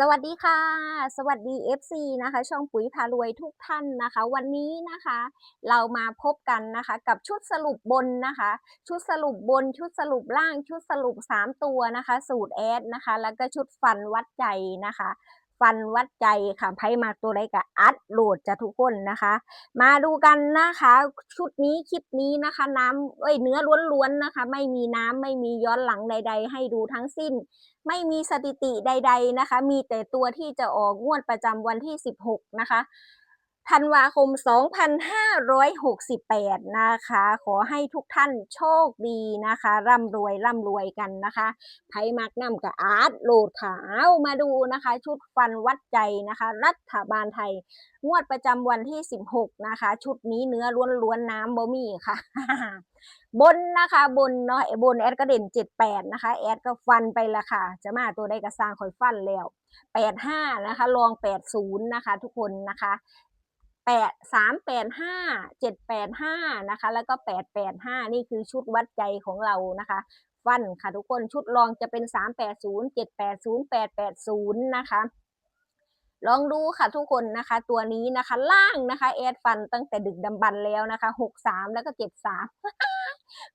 สวัสดีค่ะ สวัสดี FC นะคะ ช่องปุ๋ยพารวยทุกท่านนะคะ วันนี้นะคะ เรามาพบกันนะคะ กับชุดสรุปบนนะคะ ชุดสรุปบนชุดสรุปล่างชุดสรุป 3 ตัวนะคะ สูตรแอดนะคะ แล้วก็ชุดฟันวัดใจนะคะ ฟันวัดใจค่ะไพ่มาตัวใดกับอัดโหลดจะทุกคนนะคะ มาดูกันนะคะ ชุดนี้คลิปนี้นะคะ น้ำเอ้ยเนื้อล้วนๆนะคะ ไม่มีน้ำไม่มีย้อนหลังใด ๆ ให้ดูทั้งสิ้น ไม่มีสถิติใด ๆนะคะ มีแต่ตัวที่จะออกงวดประจำวันที่ 16 นะคะ ธันวาคม 2568 นะคะ ขอให้ทุกท่านโชคดีนะคะ ร่ำรวยร่ำรวยกันนะคะไพมักน้ำกับอาร์ตโหลดขาวมาดูนะคะ ชุดฟันวัดใจนะคะ รัฐบาลไทย งวดประจำวันที่ 16 นะคะ ชุดนี้เนื้อล้วนๆน้ำบ่มีค่ะ บนนะคะบนเนาะบนแอดก็เด่น 78 นะคะ แอดก็ฟันไปละค่ะ จะมาตัวใดก็สร้างคอยฟันแล้ว 85 นะคะลอง 80 นะคะ ทุกคนนะคะ แปดสามแปดห้าเจ็ดแปดห้านะคะ แล้วก็แปดแปดห้านี่คือชุดวัดใจของเรานะคะฟันค่ะทุกคนชุดรองจะเป็นสามแปดศูนย์เจ็ดแปดศูนย์แปดแปดศูนย์นะคะลองดูค่ะทุกคนนะคะ ตัวนี้นะคะ ล่างนะคะแอดฟันตั้งแต่ดึกดำบรรพ์แล้วนะคะหกสามแล้วก็เจ็ดสาม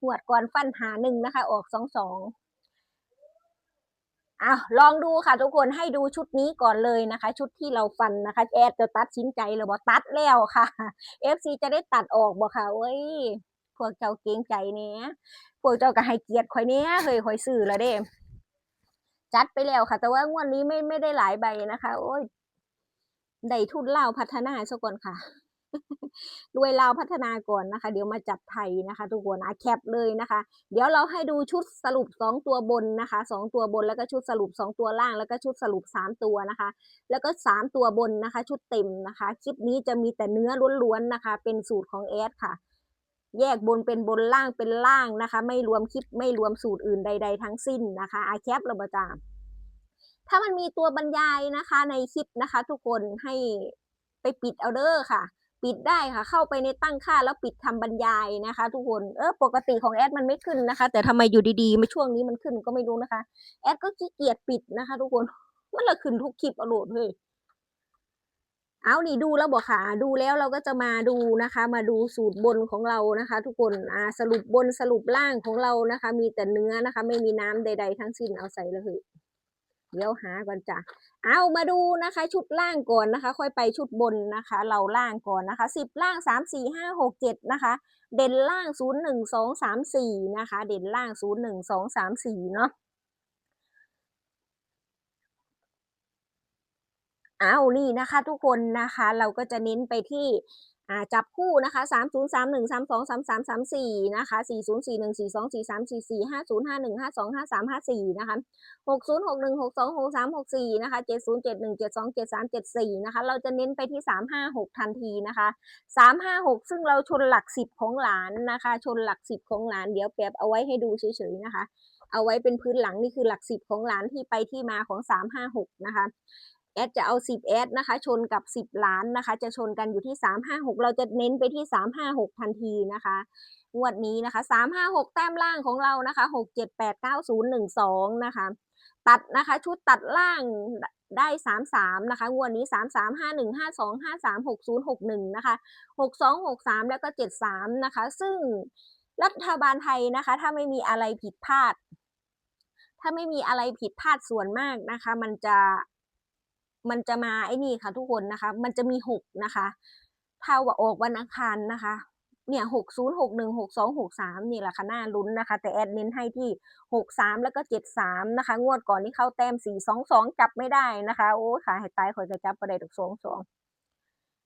หวดก่อนฟันหาหนึ่งนะคะ ออกสองสอง อ้าวลองดูค่ะทุกคนให้ดูชุดนี้ก่อนเลยนะคะ ชุดที่เราฟันนะคะ แอดจะตัดสินใจเลยบอกตัดแล้วค่ะ FC จะได้ตัดออกบอกค่ะเว้ยพวกเจ้าเกรงใจเนี้ยพวกเจ้าก็ให้เกียรติข่อยเนี้ยเฮ้ยข่อยซื้อแล้วเด้จัดไปแล้วค่ะ แต่ว่างวดนี้ไม่ไม่ได้หลายใบนะคะ โอ้ยได้ทุนเล่าพัฒนาซะก่อนค่ะ รวยลาวพัฒนาก่อนนะคะ เดี๋ยวมาจัดไทยนะคะ ทุกคนอะแคปเลยนะคะ เดี๋ยวเราให้ดูชุดสรุปสองตัวบนนะคะสองตัวบนแล้วก็ชุดสรุปสองตัวล่างแล้วก็ชุดสรุปสามตัวนะคะ แล้วก็สามตัวบนนะคะ ชุดเต็มนะคะ คลิปนี้จะมีแต่เนื้อล้วนๆนะคะ เป็นสูตรของแอดค่ะแยกบนเป็นบนล่างเป็นล่างนะคะ ไม่รวมคลิปไม่รวมสูตรอื่นใด ๆ ทั้งสิ้นนะคะอาแคประบจาถ้ามันมีตัวบรรยายนะคะในคลิปนะคะ ทุกคนให้ไปปิดเอาเดอร์ค่ะ ปิดได้ค่ะ เข้าไปในตั้งค่าแล้วปิดทำบรรยายนะคะ ทุกคนเออปกติของแอดมันไม่ขึ้นนะคะ แต่ทำไมอยู่ดีๆมาช่วงนี้มันขึ้นก็ไม่รู้นะคะ แอดก็ขี้เกียจปิดนะคะ ทุกคนมันละขึ้นทุกคลิปอโหลดเฮ้ยเอานี่ดูแล้วบอกค่ะ ดูแล้วเราก็จะมาดูนะคะ มาดูสูตรบนของเรานะคะ ทุกคนอ่าสรุปบนสรุปล่างของเรานะคะ มีแต่เนื้อนะคะ ไม่มีน้ำใด ๆ ทั้งสิ้นเอาใส่เลย เดี๋ยวหาก่อนจ้ะเอามาดูนะคะ ชุดล่างก่อนนะคะ ค่อยไปชุดบนนะคะ เราล่างก่อนนะคะสิบล่างสามสี่ห้าหกเจ็ดนะคะ เด่นล่างศูนย์หนึ่งสองสามสี่นะคะ เด่นล่างศูนย์หนึ่งสองสามสี่เนาะเอานี่นะคะ ทุกคนนะคะ เราก็จะเน้นไปที่ จับคู่นะคะสามศูนย์สามหนึ่งสามสองสามสามสามสี่นะคะสี่ศูนย์สี่หนึ่งสี่สองสี่สามสี่สี่ห้าศูนย์ห้าหนึ่งห้าสองห้าสามห้าสี่นะคะหกศูนย์หกหนึ่งหกสองหกสามหกสี่นะคะเจ็ดศูนย์เจ็ดหนึ่งเจ็ดสองเจ็ดสามเจ็ดสี่นะคะ เราจะเน้นไปที่สามห้าหกทันทีนะคะสามห้าหกซึ่งเราชนหลักสิบของหลานนะคะ ชนหลักสิบของหลานเดี๋ยวแปบเอาไว้ให้ดูเฉยๆนะคะ เอาไว้เป็นพื้นหลังนี่คือหลักสิบของหลานที่ไปที่มาของสามห้าหกนะคะ แอดจะเอา 10แอดนะคะ ชนกับ 10 ล้านนะคะ จะชนกันอยู่ที่ 356 เราจะเน้นไปที่ 356 ทันทีนะคะงวดนี้นะคะ 356 แต้มล่างของเรานะคะ 6 7 8 9 0 1 2 นะคะ ตัดนะคะ ชุดตัดล่างได้ 33 นะคะ งวดนี้ 33 51 52 53 60 61 นะคะ 62 63 แล้วก็ 73 นะคะ ซึ่งรัฐบาลไทยนะคะ ถ้าไม่มีอะไรผิดพลาด ถ้าไม่มีอะไรผิดพลาดส่วนมากนะคะ มันจะ มันจะมาไอ้นี่ค่ะทุกคนนะคะ มันจะมีหกนะคะถ้าว่าออกวันอังคารนะคะ เนี่ยหกศูนย์หกหนึ่งหกสองหกสามนี่แหละค่ะน่าลุ้นนะคะ แต่แอดเน้นให้ที่หกสามแล้วก็เจ็ดสามนะคะ งวดก่อนที่เข้าแต้มสี่สองสองจับไม่ได้นะคะ โอ้ขาให้ตายข่อยจะจับประเดี๋ยวสองสอง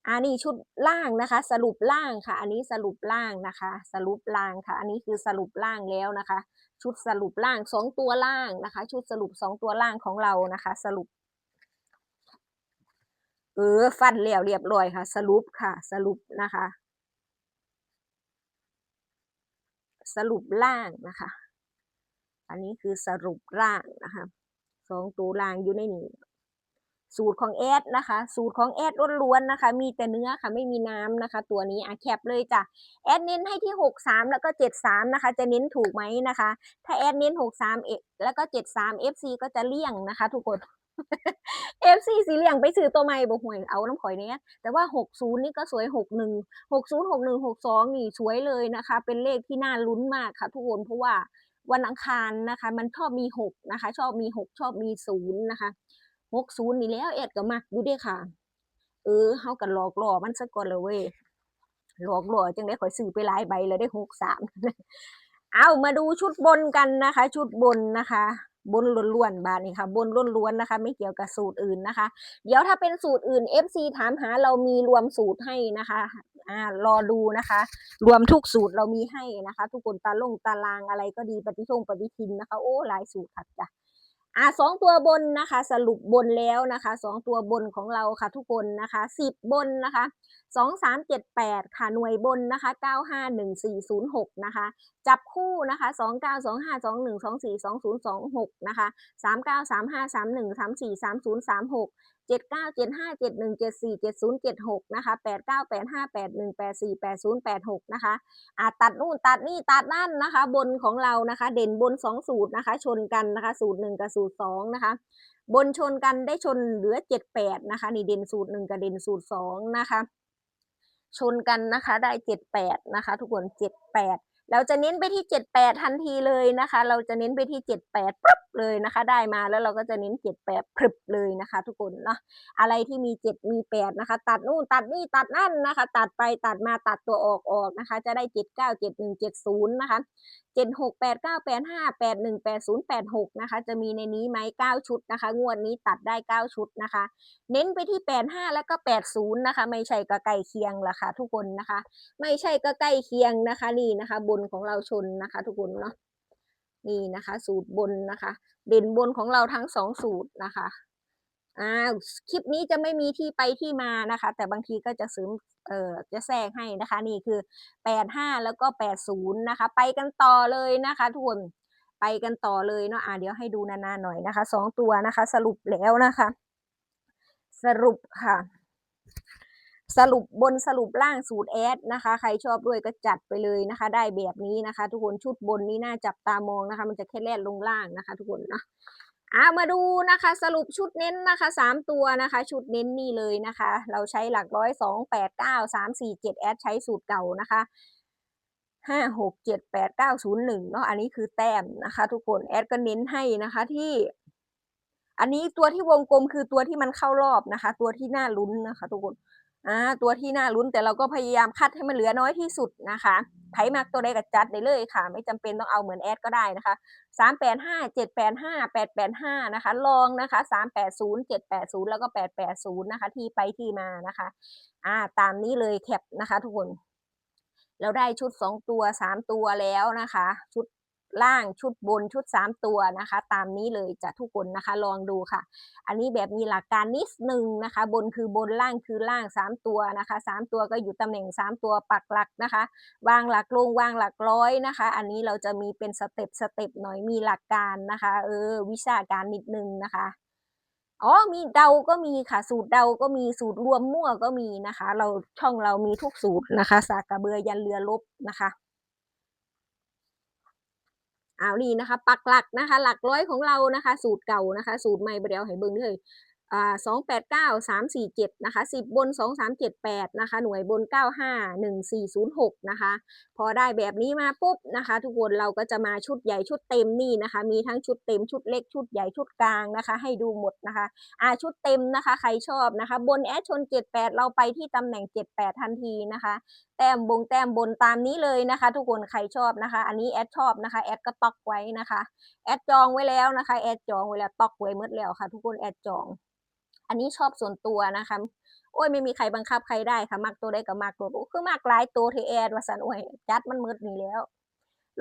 อันนี้ชุดล่างนะคะ สรุปล่างค่ะ อันนี้สรุปล่างนะคะ สรุปล่างค่ะ อันนี้คือสรุปล่างแล้วนะคะ ชุดสรุปล่างสองตัวล่างนะคะ ชุดสรุปสองตัวล่างของเรานะคะ สรุป เออ ฟันแล้วเรียบร้อยค่ะ สรุปค่ะ สรุปนะคะ สรุปล่างนะคะ อันนี้คือสรุปล่างนะคะสองตัวล่างอยู่ในนี้สูตรของแอดนะคะ สูตรของแอดล้วนๆนะคะ มีแต่เนื้อค่ะ ไม่มีน้ำนะคะ ตัวนี้อะแคปเลยจ้ะแอดเน้นให้ที่หกสามแล้วก็เจ็ดสามนะคะ จะเน้นถูกไหมนะคะ ถ้าแอดเน้นหกสามเอแล้วก็เจ็ดสามเอฟซีก็จะเลี่ยงนะคะ ทุกคน เอฟซีสีเหลี่ยงไปซื้อตัวใหม่บ่ห่วยเอาน้ำข่อยเนี้ยแต่ว่า60นี่ก็สวย61 60 61 62นี่สวยเลยนะคะ เป็นเลขที่น่าลุ้นมากค่ะทุกคนเพราะว่าวันอังคารนะคะ มันชอบมี6นะคะ ชอบมี6ชอบมี0นย์นะคะ60นี่แล้วแอดก็มักอยู่เด้ค่ะ เออเฮาก็หลอกหล่อมันซะก่อนเลยเว้ยหลอกหล่อจังได้ข่อยซื้อไปหลายใบแล้วได้63เอามาดูชุดบนกันนะคะ ชุดบนนะคะ บนล้วนๆบาทนี่ค่ะ บนล้วนๆนะคะ ไม่เกี่ยวกับสูตรอื่นนะคะ เดี๋ยวถ้าเป็นสูตรอื่น FC ถามหาเรามีรวมสูตรให้นะคะอ่ารอดูนะคะ รวมทุกสูตรเรามีให้นะคะ ทุกคนตาลงตารางอะไรก็ดีปฏิทงปฏิทินนะคะ โอ้หลายสูตรค่ะจ้ะ อ่าสองตัวบนนะคะ สรุปบนแล้วนะคะสองตัวบนของเราค่ะทุกคนนะคะสิบบนนะคะสองสามเจ็ดแปดค่ะหน่วยบนนะคะเก้าห้าหนึ่งสี่ศูนย์หกนะคะ จับคู่นะคะสองเก้าสองห้าสองหนึ่งสองสี่สองศูนย์สองหกนะคะสามเก้าสามห้าสามหนึ่งสามสี่สามศูนย์สามหก จ็ดเก้าเจ็ดห้าเจ็ดหนึ่งเจ็ดสี่เจ็ดศูนย์เจ็ดหกนะคะแปดเก้าแปดห้าแปดหนึ่งแปดสี่แปดศูนย์แปดหกนะคะอ่าตัดนู่นตัดนี่ตัดนั่นนะคะ บนของเรานะคะ เด่นบนสองสูตรนะคะ ชนกันนะคะ สูตรหนึ่งกับสูตรสองนะคะ บนชนกันได้ชนเหลือเจ็ดแปดนะคะ นี่เด่นสูตรหนึ่งกับเด่นสูตรสองนะคะ ชนกันนะคะได้เจ็ดแปดนะคะ ทุกคนเจ็ดแปด เราจะเน้นไปที่เจ็ดแปดทันทีเลยนะคะ เราจะเน้นไปที่เจ็ดแปดปุ๊บเลยนะคะ ได้มาแล้วเราก็จะเน้นเจ็ดแปดพรึบเลยนะคะ ทุกคนเนาะอะไรที่มีเจ็ดมีแปดนะคะ ตัดนู่นตัดนี่ตัดนั่นนะคะ ตัดไปตัดมาตัดตัวออกออกนะคะ จะได้เจ็ดเก้าเจ็ดหนึ่งเจ็ดศูนย์นะคะ เจ็ดหกแปดเก้าแปดห้าแปดหนึ่งแปดศูนย์แปดหกนะคะจะมีในนี้ไหมเก้าชุดนะคะ งวดนี้ตัดได้เก้าชุดนะคะ เน้นไปที่แปดห้าแล้วก็แปดศูนย์นะคะ ไม่ใช่ก็ใกล้เคียงละค่ะทุกคนนะคะ ไม่ใช่ก็ใกล้เคียงนะคะนี่นะคะบนของเราชนนะคะ ทุกคนเนาะนี่นะคะ สูตรบนนะคะ เด่นบนของเราทั้งสองสูตรนะคะ อ่าคลิปนี้จะไม่มีที่ไปที่มานะคะ แต่บางทีก็จะเสริมเอ่อจะแทรกให้นะคะ นี่คือแปดห้าแล้วก็แปดศูนย์นะคะ ไปกันต่อเลยนะคะทุกคนไปกันต่อเลยเนาะอ่าเดี๋ยวให้ดูนานๆหน่อยนะคะสองตัวนะคะ สรุปแล้วนะคะ สรุปค่ะ สรุปบนสรุปล่างสูตรแอดนะคะ ใครชอบด้วยก็จัดไปเลยนะคะ ได้แบบนี้นะคะ ทุกคนชุดบนนี้น่าจับตามองนะคะ มันจะแค่แล่นลงล่างนะคะ ทุกคนเนาะ อ่ามาดูนะคะสรุปชุดเน้นนะคะสามตัวนะคะ ชุดเน้นนี่เลยนะคะ เราใช้หลักร้อยสองแปดเก้าสามสี่เจ็ดแอดใช้สูตรเก่านะคะห้าหกเจ็ดแปดเก้าศูนย์หนึ่งเนาะอันนี้คือแต้มนะคะ ทุกคนแอดก็เน้นให้นะคะที่ อันนี้ตัวที่วงกลมคือตัวที่มันเข้ารอบนะคะ ตัวที่น่าลุ้นนะคะ ทุกคน ตัวที่น่าลุ้นแต่เราก็พยายามคัดให้มันเหลือน้อยที่สุดนะคะไผมักตัวใดก็จัดได้เลยค่ะ ไม่จำเป็นต้องเอาเหมือนแอดก็ได้นะคะสามแปดห้าเจ็ดแปดห้าแปดแปดห้านะคะลองนะคะสามแปดศูนย์เจ็ดแปดศูนย์แล้วก็แปดแปดศูนย์นะคะที่ไปที่มานะคะอ่าตามนี้เลยแคปนะคะทุกคนเราได้ชุดสองตัวสามตัวแล้วนะคะ ชุด ล่างชุดบนชุดสามตัวนะคะ ตามนี้เลยจะทุกคนนะคะลองดูค่ะ อันนี้แบบมีหลักการนิดนึงนะคะ บนคือบนล่างคือล่างสามตัวนะคะสามตัวก็อยู่ตำแหน่งสามตัวปักหลักนะคะ วางหลักลงวางหลักร้อยนะคะ อันนี้เราจะมีเป็นสเต็ปสเต็ปหน่อยมีหลักการนะคะ เออ วิชาการนิดนึงนะคะอ๋อ มีเดาก็มีค่ะ สูตรเดาก็มี สูตรรวมมั่วก็มีนะคะ เราช่องเรามีทุกสูตรนะคะ สากกระเบือยันเรือลบนะคะ เอานี่นะคะ ปักหลักนะคะ หลักร้อยของเรานะคะ สูตรเก่านะคะ สูตรใหม่เดียวให้เบิ่งเลยอ่าสองแปดเก้าสามสี่เจ็ดนะคะสิบบนสองสามเจ็ดแปดนะคะ หน่วยบนเก้าห้าหนึ่งสี่ศูนย์หกนะคะ พอได้แบบนี้มาปุ๊บนะคะ ทุกคนเราก็จะมาชุดใหญ่ชุดเต็มนี่นะคะ มีทั้งชุดเต็มชุดเล็กชุดใหญ่ชุดกลางนะคะ ให้ดูหมดนะคะอ่าชุดเต็มนะคะ ใครชอบนะคะ บนแอดชน78เราไปที่ตำแหน่ง78ทันทีนะคะ แต้มบงแต้มบนตามนี้เลยนะคะ ทุกคนใครชอบนะคะ อันนี้แอดชอบนะคะแอดก็ตอกไว้นะคะแอดจองไว้แล้วนะคะแอดจองไว้แล้วตอกไว้หมดแล้วค่ะ ทุกคนแอดจอง อันนี้ชอบส่วนตัวนะคะ โอ้ยไม่มีใครบังคับใครได้ค่ะมักตัวได้ก็มักตัวคือมักหลายตัวเทแอดว่าสันโอ้ยจัดมันมืดนี่แล้ว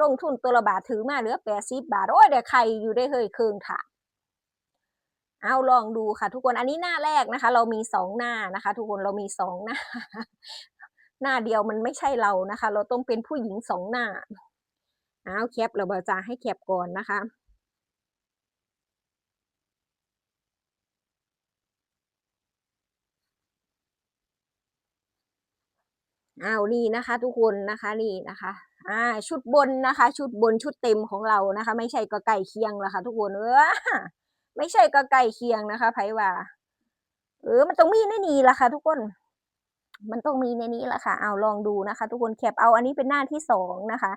ลงทุนตัวละบาทถือมาเหลือแปดสิบบาทโอ้ยเดี๋ยวใครอยู่ได้เฮยเคืองค่ะเอาลองดูค่ะ ทุกคนอันนี้หน้าแรกนะคะ เรามีสองหน้านะคะ ทุกคนเรามีสองหน้า หน้าเดียวมันไม่ใช่เรานะคะ เราต้องเป็นผู้หญิงสองหน้าเอาแคปเราบอจะให้แคปก่อนนะคะอ้าวนี่นะคะ ทุกคนนะคะนี่นะคะอ่าชุดบนนะคะ ชุดบนชุดเต็มของเรานะคะ ไม่ใช่ก็ไก่เคียงล้วค่ะ ทุกคนเออไม่ใช่ก็ใกล้เคียงนะคะไผว่า เออมันต้องมีในนี้ล่ะค่ะ ทุกคน มันต้องมีในนี้แหละค่ะ เอาลองดูนะคะ ทุกคนแคปเอาอันนี้เป็นหน้าที่สองนะคะ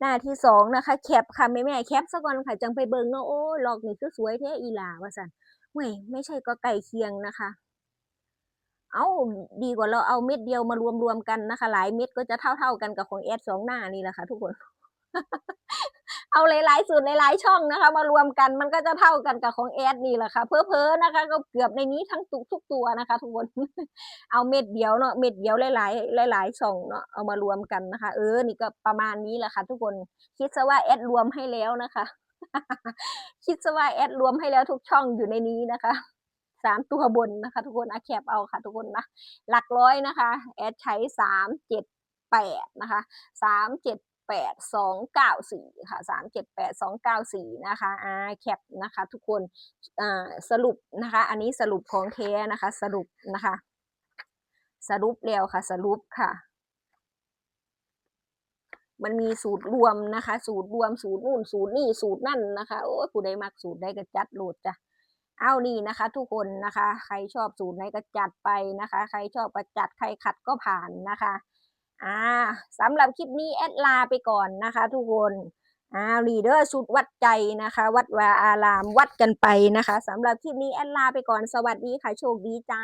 หน้าที่สองนะคะแคปค่ะแม่แม่แคปซะก่อนค่ะจังไปเบิงเนาะโอ้ลอกนี่คือสวยแท้อีหลาว่าสันเว้ยไม่ใช่ก็ไก่เคียงนะคะ เอาดีกว่าเราเอาเม็ดเดียวมารวมรวมกันนะคะ หลายเม็ดก็จะเท่าเท่าๆกันกับของแอดสองหน้านี่แหละค่ะ ทุกคน เอาหลายๆสูตรหลายๆช่องนะคะ มารวมกันมันก็จะเท่ากันกับของแอดนี่แหละค่ะเพอเพอๆนะคะ ก็เกือบในนี้ทั้งตุกทุกตัวนะคะ ทุกคนเอาเม็ดเดียวเนาะเม็ดเดียวหลายๆหลายๆช่องเนาะเอามารวมกันนะคะ เออนี่ก็ประมาณนี้แหละค่ะ ทุกคนคิดซะว่าแอดรวมให้แล้วนะคะ คิดซะว่าแอดรวมให้แล้วทุกช่องอยู่ในนี้นะคะสามตัวบนนะคะ ทุกคนอะแคปเอาค่ะ ทุกคนนะหลักร้อยนะคะ แอดใช้สามเจ็ดแปดนะคะสามเจ็ด แปดสองเก้าสี่ค่ะสามเจ็ดแปดสองเก้าสี่นะคะอ่าแคปนะคะ ทุกคนอ่าสรุปนะคะ อันนี้สรุปของแท้นะคะ สรุปนะคะ สรุปแล้วค่ะ สรุปค่ะมันมีสูตรรวมนะคะ สูตรรวมสูตรนู่นสูตรนี่สูตรนั่นนะคะโอ้ยผู้ใดมักสูตรใดก็จัดโหลดจ้ะเอานี่นะคะ ทุกคนนะคะ ใครชอบสูตรไหนก็จัดไปนะคะ ใครชอบก็จัดใครขัดก็ผ่านนะคะ อ่าสำหรับคลิปนี้แอดลาไปก่อนนะคะ ทุกคนอ่าลีเดอร์ชุดวัดใจนะคะ วัดวาอารามวัดกันไปนะคะสำหรับคลิปนี้แอดลาไปก่อนสวัสดีค่ะ โชคดีจ้า